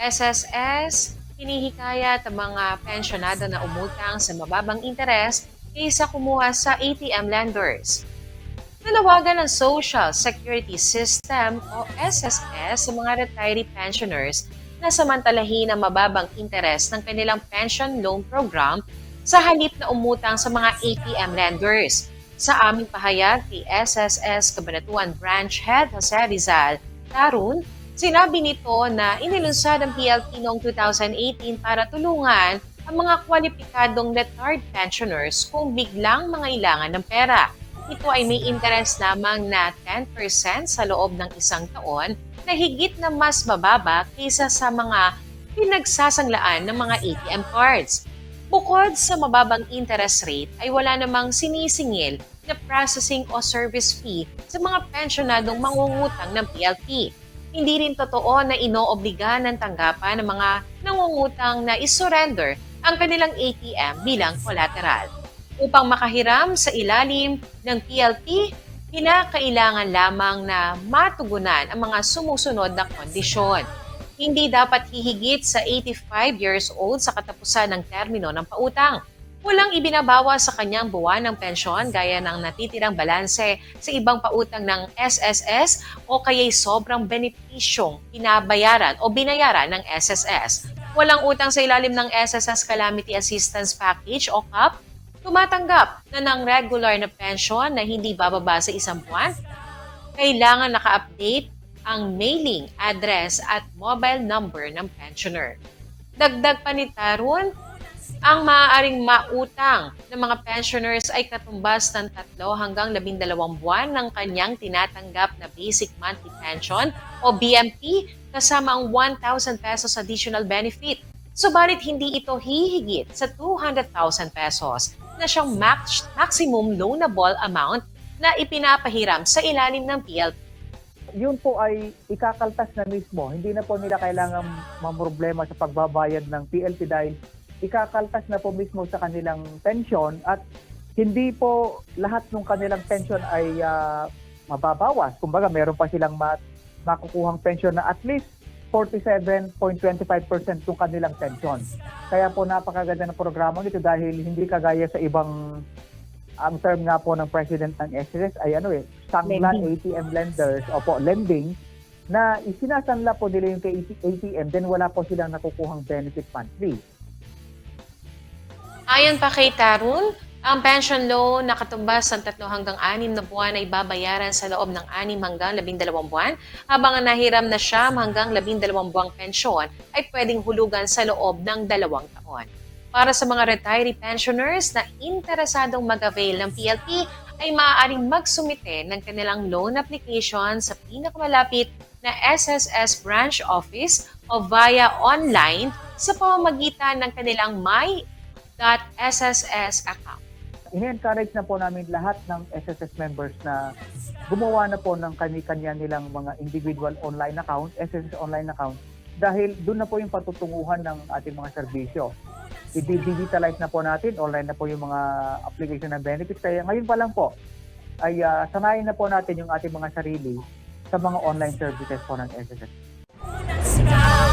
SSS, hinihikayat ang mga pensyonado na umutang sa mababang interes kaysa kumuha sa ATM lenders. Nanawagan ng Social Security System o SSS sa mga retiree pensioners na samantalahin ang mababang interes ng kanilang pension loan program sa halip na umutang sa mga ATM lenders. Sa aming pahayag kay SSS Cabanatuan Branch Head Jose Rizal, Tarun, sinabi nito na inilunsad ang PLP noong 2018 para tulungan ang mga kwalipikadong retired pensioners kung biglang mangailangan ng pera. Ito ay may interest lamang na 10% sa loob ng isang taon na higit na mas mababa kaysa sa mga pinagsasanglaan ng mga ATM cards. Bukod sa mababang interest rate ay wala namang sinisingil na processing o service fee sa mga pensyonadong mangungutang ng PLP. Hindi rin totoo na inoobliga ng tanggapan ng mga nangungutang na isurrender ang kanilang ATM bilang collateral. Upang makahiram sa ilalim ng PLP, kinakailangan lamang na matugunan ang mga sumusunod na kondisyon. Hindi dapat hihigit sa 85 years old sa katapusan ng termino ng pautang. Walang ibinabawa sa kanyang buwan ng pensyon gaya ng natitirang balanse sa ibang pautang ng SSS o kaya'y sobrang benepisyong pinabayaran o binayaran ng SSS. Walang utang sa ilalim ng SSS Calamity Assistance Package o CAP tumatanggap na ng regular na pensyon na hindi bababa sa isang buwan, kailangan naka-update ang mailing address at mobile number ng pensioner. Dagdag pa ni Tarun, ang maaaring mautang ng mga pensioners ay katumbas ng tatlo hanggang labindalawang buwan ng kanyang tinatanggap na basic monthly pension o BMP kasama ang 1,000 pesos additional benefit. Subalit hindi ito hihigit sa 200,000 pesos na siyang max, maximum loanable amount na ipinapahiram sa ilalim ng PLP. yun po ay ikakaltas na mismo. Hindi na po nila kailangan mamroblema sa pagbabayad ng PLP dahil ikakaltas na po mismo sa kanilang pensyon at hindi po lahat ng kanilang pensyon ay ah, mababawas. Kumbaga, meron pa silang ma- makukuhang pensyon na at least 47.25% ng kanilang pensyon. Kaya po napakaganda ng programa nito dahil hindi kagaya sa ibang ang term nga po ng president ng SSS ay ano eh, sangla Lending. ATM lenders, opo, lending, na isinasanla po nila yung kay ATM, then wala po silang nakukuhang benefit monthly. Ayon pa kay Tarun, ang pension loan na katumbas ng 3 hanggang 6 na buwan ay babayaran sa loob ng 6 hanggang 12 buwan, habang ang nahiram na siyam hanggang 12 buwang pensyon ay pwedeng hulugan sa loob ng dalawang taon. Para sa mga retiree pensioners na interesadong mag-avail ng PLP, ay maaaring magsumite ng kanilang loan application sa pinakamalapit na SSS branch office o via online sa pamamagitan ng kanilang my.sss account. ini-encourage na po namin lahat ng SSS members na gumawa na po ng kani-kanya nilang mga individual online account, SSS online account, dahil doon na po yung patutunguhan ng ating mga serbisyo. I-digitalize na po natin, online na po yung mga application ng benefits. Kaya ngayon pa lang po, ay ah, sanayin na po natin yung ating mga sarili sa mga online services po ng SSS.